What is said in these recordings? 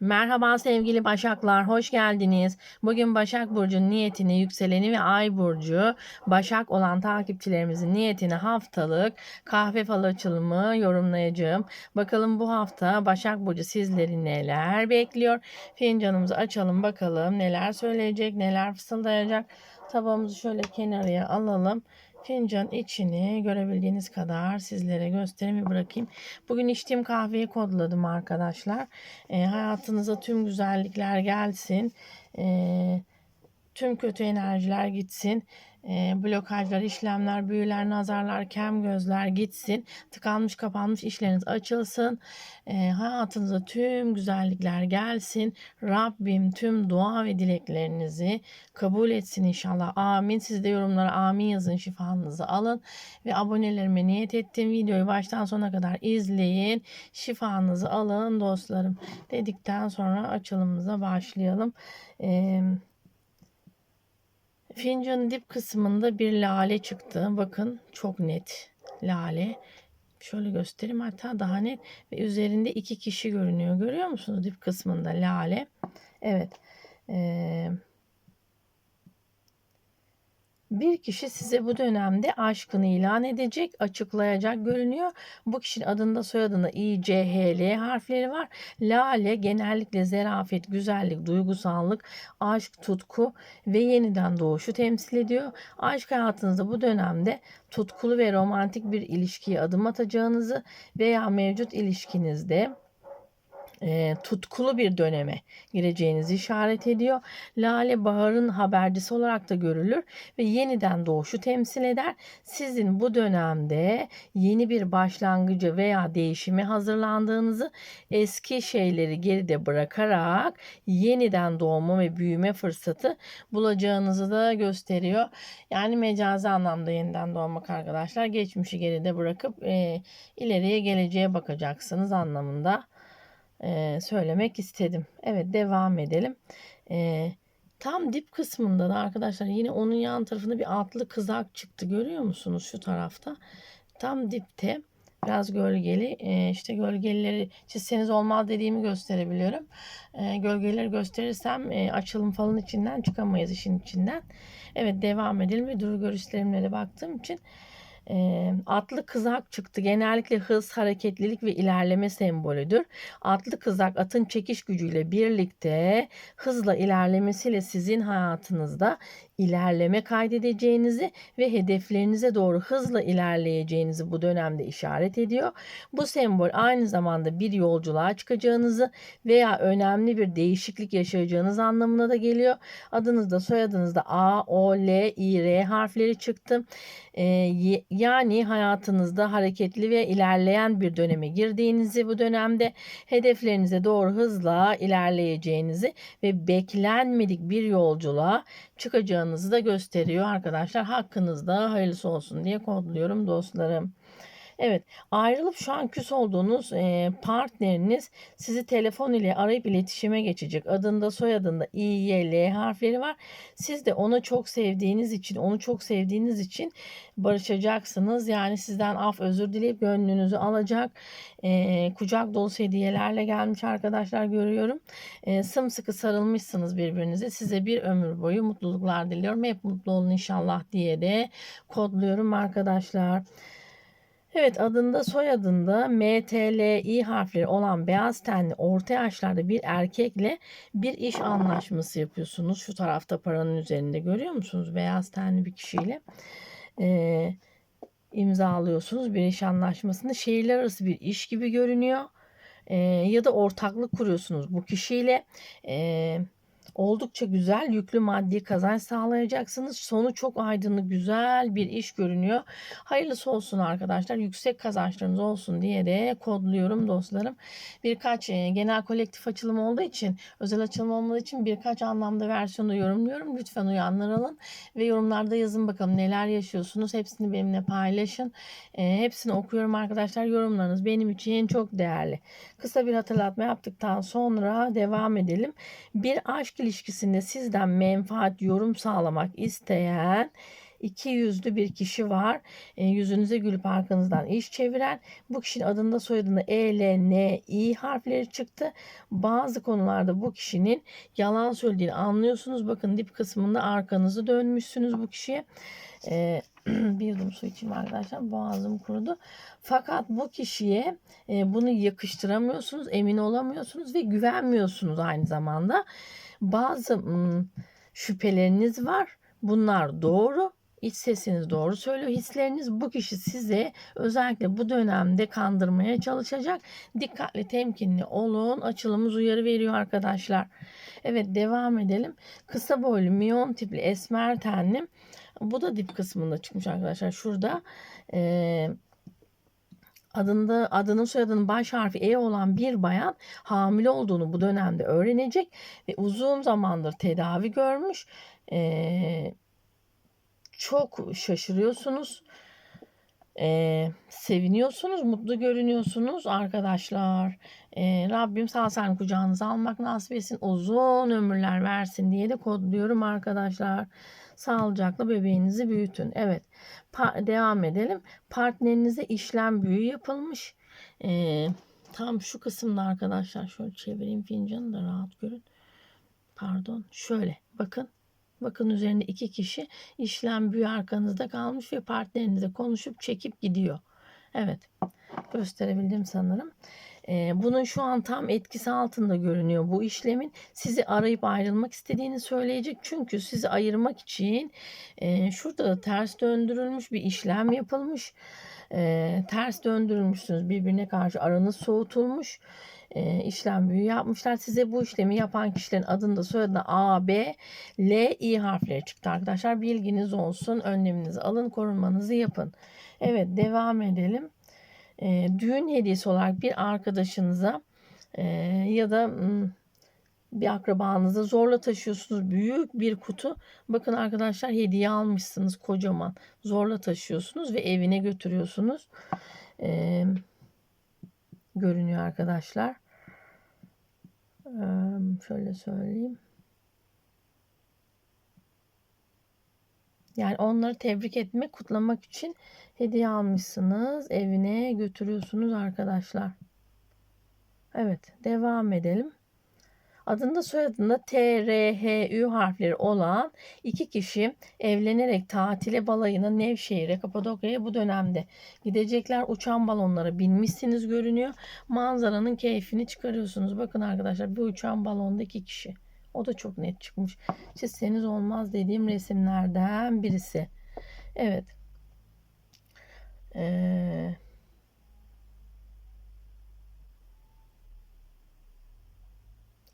Merhaba sevgili Başaklar, hoş geldiniz. Bugün Başak Burcu'nun niyetini, yükseleni ve Ay Burcu, Başak olan takipçilerimizin niyetini haftalık kahve falı açılımı yorumlayacağım. Bakalım bu hafta Başak Burcu sizleri neler bekliyor? Fincanımızı açalım bakalım neler söyleyecek, neler fısıldayacak. Tabağımızı şöyle kenarıya alalım. Fincan içini görebildiğiniz kadar sizlere göstereyim ve bırakayım. Bugün içtiğim kahveyi kodladım arkadaşlar. E, hayatınıza tüm güzellikler gelsin. E, tüm kötü enerjiler gitsin. E, blokajlar, işlemler, büyüler, nazarlar, kem gözler gitsin. Tıkanmış kapanmış işleriniz açılsın. E, hayatınıza tüm güzellikler gelsin. Rabbim tüm dua ve dileklerinizi kabul etsin inşallah. Amin. Siz de yorumlara amin yazın. Şifanızı alın. Ve abonelerime niyet ettim. Videoyu baştan sona kadar izleyin. Şifanızı alın dostlarım. Dedikten sonra açılımımıza başlayalım. Eee Fincanın dip kısmında bir lale çıktı. Bakın çok net lale. Şöyle göstereyim hatta daha net ve üzerinde iki kişi görünüyor. Görüyor musunuz dip kısmında lale? Evet. Ee, bir kişi size bu dönemde aşkını ilan edecek, açıklayacak görünüyor. Bu kişinin adında soyadında İ, C, H, L harfleri var. Lale genellikle zerafet, güzellik, duygusallık, aşk, tutku ve yeniden doğuşu temsil ediyor. Aşk hayatınızda bu dönemde tutkulu ve romantik bir ilişkiye adım atacağınızı veya mevcut ilişkinizde e, tutkulu bir döneme gireceğinizi işaret ediyor. Lale baharın habercisi olarak da görülür ve yeniden doğuşu temsil eder. Sizin bu dönemde yeni bir başlangıcı veya değişimi hazırlandığınızı, eski şeyleri geride bırakarak yeniden doğma ve büyüme fırsatı bulacağınızı da gösteriyor. Yani mecazi anlamda yeniden doğmak arkadaşlar. Geçmişi geride bırakıp e, ileriye geleceğe bakacaksınız anlamında e, söylemek istedim. Evet devam edelim. E, tam dip kısmında da arkadaşlar yine onun yan tarafında bir altlı kızak çıktı. Görüyor musunuz şu tarafta? Tam dipte biraz gölgeli e, işte gölgelileri çizseniz olmaz dediğimi gösterebiliyorum. E, gölgeleri gösterirsem e, açılım falan içinden çıkamayız işin içinden. Evet devam edelim ve duru görüşlerimle baktığım için e, atlı kızak çıktı. Genellikle hız, hareketlilik ve ilerleme sembolüdür. Atlı kızak atın çekiş gücüyle birlikte hızla ilerlemesiyle sizin hayatınızda ilerleme kaydedeceğinizi ve hedeflerinize doğru hızla ilerleyeceğinizi bu dönemde işaret ediyor. Bu sembol aynı zamanda bir yolculuğa çıkacağınızı veya önemli bir değişiklik yaşayacağınız anlamına da geliyor. Adınızda soyadınızda A, O, L, I, R harfleri çıktı. Ee, yani hayatınızda hareketli ve ilerleyen bir döneme girdiğinizi bu dönemde hedeflerinize doğru hızla ilerleyeceğinizi ve beklenmedik bir yolculuğa çıkacağınızı da gösteriyor arkadaşlar. Hakkınızda hayırlısı olsun diye kodluyorum dostlarım. Evet ayrılıp şu an küs olduğunuz partneriniz sizi telefon ile arayıp iletişime geçecek. Adında soyadında İ, Y, L harfleri var. Siz de onu çok sevdiğiniz için onu çok sevdiğiniz için barışacaksınız. Yani sizden af özür dileyip gönlünüzü alacak. Kucak dolusu hediyelerle gelmiş arkadaşlar görüyorum. Sımsıkı sarılmışsınız birbirinize. Size bir ömür boyu mutluluklar diliyorum. Hep mutlu olun inşallah diye de kodluyorum arkadaşlar. Evet adında soyadında M, T, L, I harfleri olan beyaz tenli orta yaşlarda bir erkekle bir iş anlaşması yapıyorsunuz. Şu tarafta paranın üzerinde görüyor musunuz? Beyaz tenli bir kişiyle e, imzalıyorsunuz bir iş anlaşmasını. Şehirler arası bir iş gibi görünüyor. E, ya da ortaklık kuruyorsunuz bu kişiyle. Eee oldukça güzel yüklü maddi kazanç sağlayacaksınız. Sonu çok aydınlık güzel bir iş görünüyor. Hayırlısı olsun arkadaşlar. Yüksek kazançlarınız olsun diye de kodluyorum dostlarım. Birkaç e, genel kolektif açılım olduğu için özel açılım olmadığı için birkaç anlamda versiyonu yorumluyorum. Lütfen uyanlar alın ve yorumlarda yazın bakalım neler yaşıyorsunuz. Hepsini benimle paylaşın. E, hepsini okuyorum arkadaşlar. Yorumlarınız benim için çok değerli. Kısa bir hatırlatma yaptıktan sonra devam edelim. Bir aşk ilişkisinde sizden menfaat, yorum sağlamak isteyen iki yüzlü bir kişi var. E, yüzünüze gülüp arkanızdan iş çeviren. Bu kişinin adında soyadında E, L, N, I harfleri çıktı. Bazı konularda bu kişinin yalan söylediğini anlıyorsunuz. Bakın dip kısmında arkanızı dönmüşsünüz bu kişiye. E, bir yudum su içeyim arkadaşlar. Boğazım kurudu. Fakat bu kişiye e, bunu yakıştıramıyorsunuz, emin olamıyorsunuz ve güvenmiyorsunuz aynı zamanda. Bazı şüpheleriniz var. Bunlar doğru. İç sesiniz doğru söylüyor. Hisleriniz bu kişi size özellikle bu dönemde kandırmaya çalışacak. Dikkatli, temkinli olun. Açılımız uyarı veriyor arkadaşlar. Evet devam edelim. Kısa boylu, miyon tipli, esmer tenli. Bu da dip kısmında çıkmış arkadaşlar. Şurada eee adında adının soyadının baş harfi E olan bir bayan hamile olduğunu bu dönemde öğrenecek ve uzun zamandır tedavi görmüş. Ee, çok şaşırıyorsunuz. Ee, seviniyorsunuz, mutlu görünüyorsunuz arkadaşlar. Ee, Rabbim sağ salim kucağınıza almak nasip etsin. Uzun ömürler versin diye de kodluyorum arkadaşlar. Sağlıcakla bebeğinizi büyütün. Evet. Devam edelim. Partnerinize işlem büyü yapılmış. Ee, tam şu kısımda arkadaşlar şöyle çevireyim fincanı da rahat görün. Pardon. Şöyle bakın. Bakın üzerinde iki kişi işlem büyü arkanızda kalmış ve partnerinize konuşup çekip gidiyor. Evet. Gösterebildim sanırım. Bunun şu an tam etkisi altında görünüyor bu işlemin. Sizi arayıp ayrılmak istediğini söyleyecek. Çünkü sizi ayırmak için e, şurada da ters döndürülmüş bir işlem yapılmış. E, ters döndürülmüşsünüz birbirine karşı aranız soğutulmuş. E, işlem büyü yapmışlar. Size bu işlemi yapan kişilerin adında soyadına A, B, L, I harfleri çıktı arkadaşlar. Bilginiz olsun. Önleminizi alın, korunmanızı yapın. Evet devam edelim e, düğün hediyesi olarak bir arkadaşınıza e, ya da bir akrabanıza zorla taşıyorsunuz büyük bir kutu. Bakın arkadaşlar hediye almışsınız kocaman. Zorla taşıyorsunuz ve evine götürüyorsunuz. E, görünüyor arkadaşlar. E, şöyle söyleyeyim. Yani onları tebrik etmek, kutlamak için hediye almışsınız. Evine götürüyorsunuz arkadaşlar. Evet, devam edelim. Adında soyadında T, R, H, Ü harfleri olan iki kişi evlenerek tatile balayına Nevşehir'e, Kapadokya'ya bu dönemde gidecekler. Uçan balonlara binmişsiniz görünüyor. Manzaranın keyfini çıkarıyorsunuz. Bakın arkadaşlar bu uçan balonda iki kişi. O da çok net çıkmış. Çizseniz olmaz dediğim resimlerden birisi. Evet. Ee,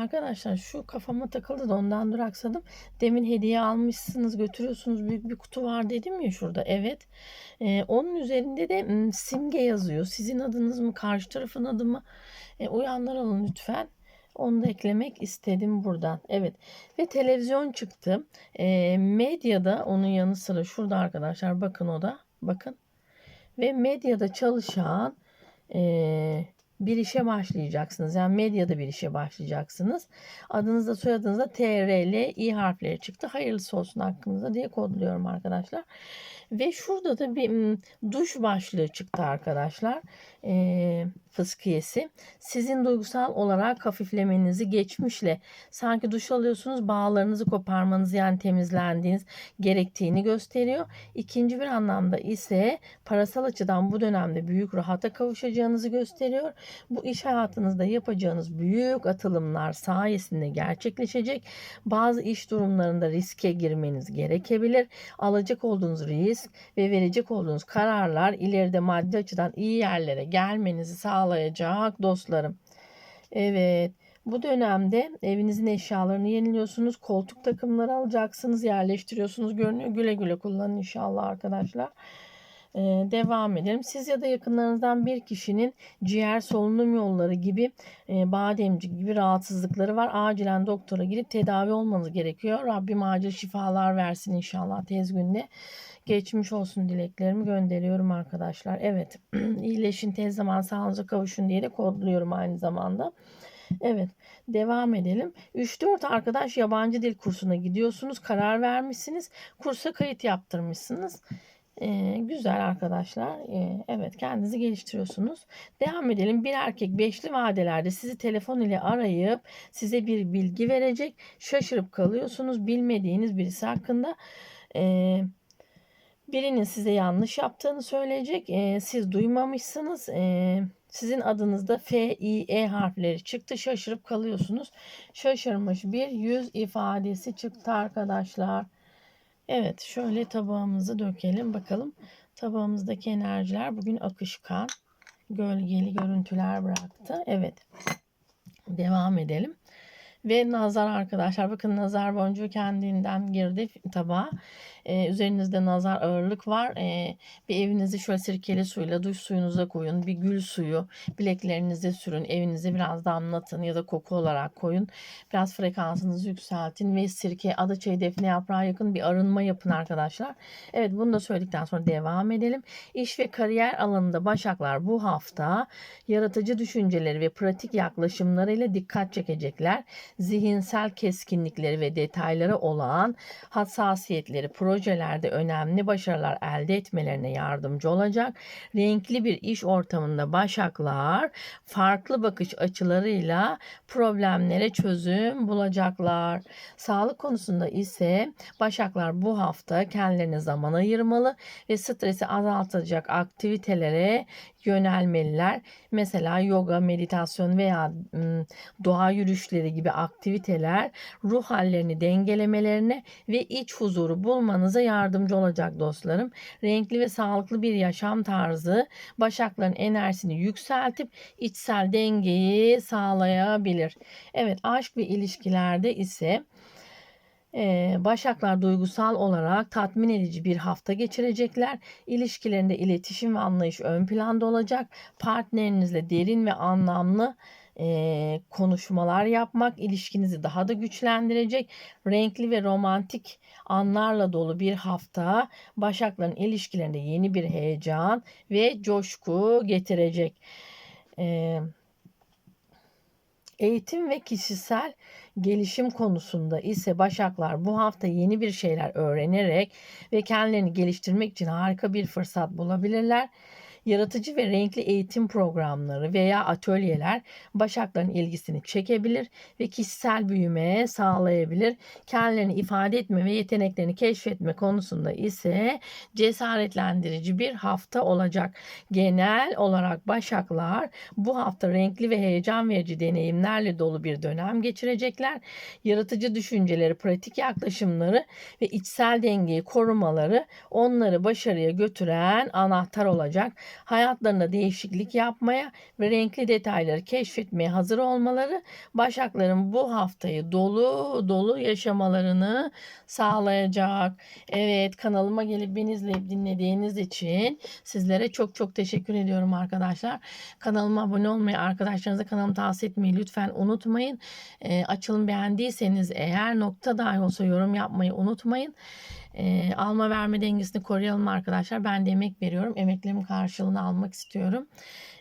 Arkadaşlar şu kafama takıldı da ondan duraksadım. Demin hediye almışsınız götürüyorsunuz büyük bir kutu var dedim ya şurada. Evet. Ee, onun üzerinde de simge yazıyor. Sizin adınız mı karşı tarafın adı mı? Ee, uyanlar alın lütfen. Onu da eklemek istedim buradan. Evet. Ve televizyon çıktı. E, medyada onun yanı sıra şurada arkadaşlar bakın o da. Bakın. Ve medyada çalışan e, bir işe başlayacaksınız. Yani medyada bir işe başlayacaksınız. Adınızda soyadınızda T, R, L, I harfleri çıktı. Hayırlısı olsun hakkınızda diye kodluyorum arkadaşlar. Ve şurada da bir duş başlığı çıktı arkadaşlar. E, fıskiyesi. Sizin duygusal olarak hafiflemenizi geçmişle sanki duş alıyorsunuz bağlarınızı koparmanız yani temizlendiğiniz gerektiğini gösteriyor. İkinci bir anlamda ise parasal açıdan bu dönemde büyük rahata kavuşacağınızı gösteriyor. Bu iş hayatınızda yapacağınız büyük atılımlar sayesinde gerçekleşecek. Bazı iş durumlarında riske girmeniz gerekebilir. Alacak olduğunuz risk ve verecek olduğunuz kararlar ileride maddi açıdan iyi yerlere gelmenizi sağlayacak dostlarım. Evet. Bu dönemde evinizin eşyalarını yeniliyorsunuz. Koltuk takımları alacaksınız. Yerleştiriyorsunuz. Görünüyor. Güle güle kullanın inşallah arkadaşlar. Ee, devam edelim. Siz ya da yakınlarınızdan bir kişinin ciğer solunum yolları gibi e, bademci gibi rahatsızlıkları var. Acilen doktora gidip tedavi olmanız gerekiyor. Rabbim acil şifalar versin inşallah tez günde. Geçmiş olsun dileklerimi gönderiyorum arkadaşlar. Evet iyileşin tez zaman sağlığınıza kavuşun diye de kodluyorum aynı zamanda. Evet, devam edelim. 3-4 arkadaş yabancı dil kursuna gidiyorsunuz. Karar vermişsiniz. Kursa kayıt yaptırmışsınız. Ee, güzel arkadaşlar. Ee, evet kendinizi geliştiriyorsunuz. Devam edelim. Bir erkek beşli vadelerde sizi telefon ile arayıp size bir bilgi verecek. Şaşırıp kalıyorsunuz. Bilmediğiniz birisi hakkında. Ee, birinin size yanlış yaptığını söyleyecek. Ee, siz duymamışsınız. Ee, sizin adınızda F, I, E harfleri çıktı. Şaşırıp kalıyorsunuz. Şaşırmış bir yüz ifadesi çıktı arkadaşlar. Evet şöyle tabağımızı dökelim bakalım. Tabağımızdaki enerjiler bugün akışkan. Gölgeli görüntüler bıraktı. Evet. Devam edelim. Ve nazar arkadaşlar bakın nazar boncuğu kendinden girdi tabağa. Ee, üzerinizde nazar ağırlık var. Ee, bir evinizi şöyle sirkeli suyla duş suyunuza koyun. Bir gül suyu bileklerinize sürün. Evinizi biraz damlatın ya da koku olarak koyun. Biraz frekansınızı yükseltin ve sirke, adaçayı, defne yaprağı yakın bir arınma yapın arkadaşlar. Evet bunu da söyledikten sonra devam edelim. İş ve kariyer alanında başaklar bu hafta yaratıcı düşünceleri ve pratik yaklaşımlarıyla dikkat çekecekler. Zihinsel keskinlikleri ve detayları olan hassasiyetleri projelerde önemli başarılar elde etmelerine yardımcı olacak. Renkli bir iş ortamında başaklar farklı bakış açılarıyla problemlere çözüm bulacaklar. Sağlık konusunda ise başaklar bu hafta kendilerine zaman ayırmalı ve stresi azaltacak aktivitelere yönelmeliler. Mesela yoga, meditasyon veya doğa yürüyüşleri gibi aktiviteler ruh hallerini dengelemelerine ve iç huzuru bulmanıza yardımcı olacak dostlarım. Renkli ve sağlıklı bir yaşam tarzı başakların enerjisini yükseltip içsel dengeyi sağlayabilir. Evet aşk ve ilişkilerde ise Başaklar duygusal olarak tatmin edici bir hafta geçirecekler. İlişkilerinde iletişim ve anlayış ön planda olacak. Partnerinizle derin ve anlamlı konuşmalar yapmak ilişkinizi daha da güçlendirecek. Renkli ve romantik anlarla dolu bir hafta Başakların ilişkilerinde yeni bir heyecan ve coşku getirecek. Eee Eğitim ve kişisel gelişim konusunda ise Başaklar bu hafta yeni bir şeyler öğrenerek ve kendilerini geliştirmek için harika bir fırsat bulabilirler. Yaratıcı ve renkli eğitim programları veya atölyeler Başakların ilgisini çekebilir ve kişisel büyüme sağlayabilir. Kendilerini ifade etme ve yeteneklerini keşfetme konusunda ise cesaretlendirici bir hafta olacak. Genel olarak Başaklar bu hafta renkli ve heyecan verici deneyimlerle dolu bir dönem geçirecekler. Yaratıcı düşünceleri, pratik yaklaşımları ve içsel dengeyi korumaları onları başarıya götüren anahtar olacak hayatlarında değişiklik yapmaya ve renkli detayları keşfetmeye hazır olmaları Başakların bu haftayı dolu dolu yaşamalarını sağlayacak. Evet kanalıma gelip beni izleyip dinlediğiniz için sizlere çok çok teşekkür ediyorum arkadaşlar. Kanalıma abone olmayı, arkadaşlarınıza kanalımı tavsiye etmeyi lütfen unutmayın. E, açılım beğendiyseniz eğer nokta dahi olsa yorum yapmayı unutmayın. E, alma verme dengesini koruyalım arkadaşlar. Ben de emek veriyorum. Emeklerimin karşılığını almak istiyorum.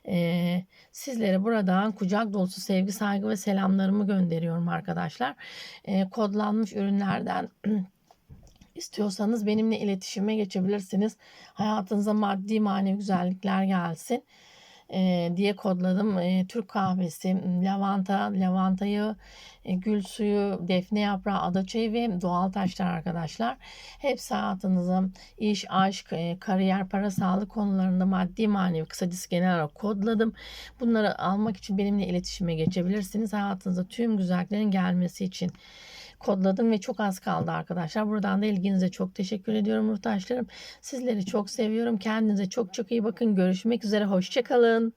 E, sizlere buradan kucak dolusu sevgi, saygı ve selamlarımı gönderiyorum arkadaşlar. E, kodlanmış ürünlerden istiyorsanız benimle iletişime geçebilirsiniz. Hayatınıza maddi manevi güzellikler gelsin e, diye kodladım. E, Türk kahvesi, lavanta, lavantayı, e, gül suyu, defne yaprağı, adaçayı ve doğal taşlar arkadaşlar. Hepsi hayatınızı iş, aşk, e, kariyer, para, sağlık konularında maddi manevi kısacası genel olarak kodladım. Bunları almak için benimle iletişime geçebilirsiniz. Hayatınıza tüm güzelliklerin gelmesi için kodladım ve çok az kaldı arkadaşlar. Buradan da ilginize çok teşekkür ediyorum muhtaçlarım. Sizleri çok seviyorum. Kendinize çok çok iyi bakın. Görüşmek üzere. Hoşçakalın.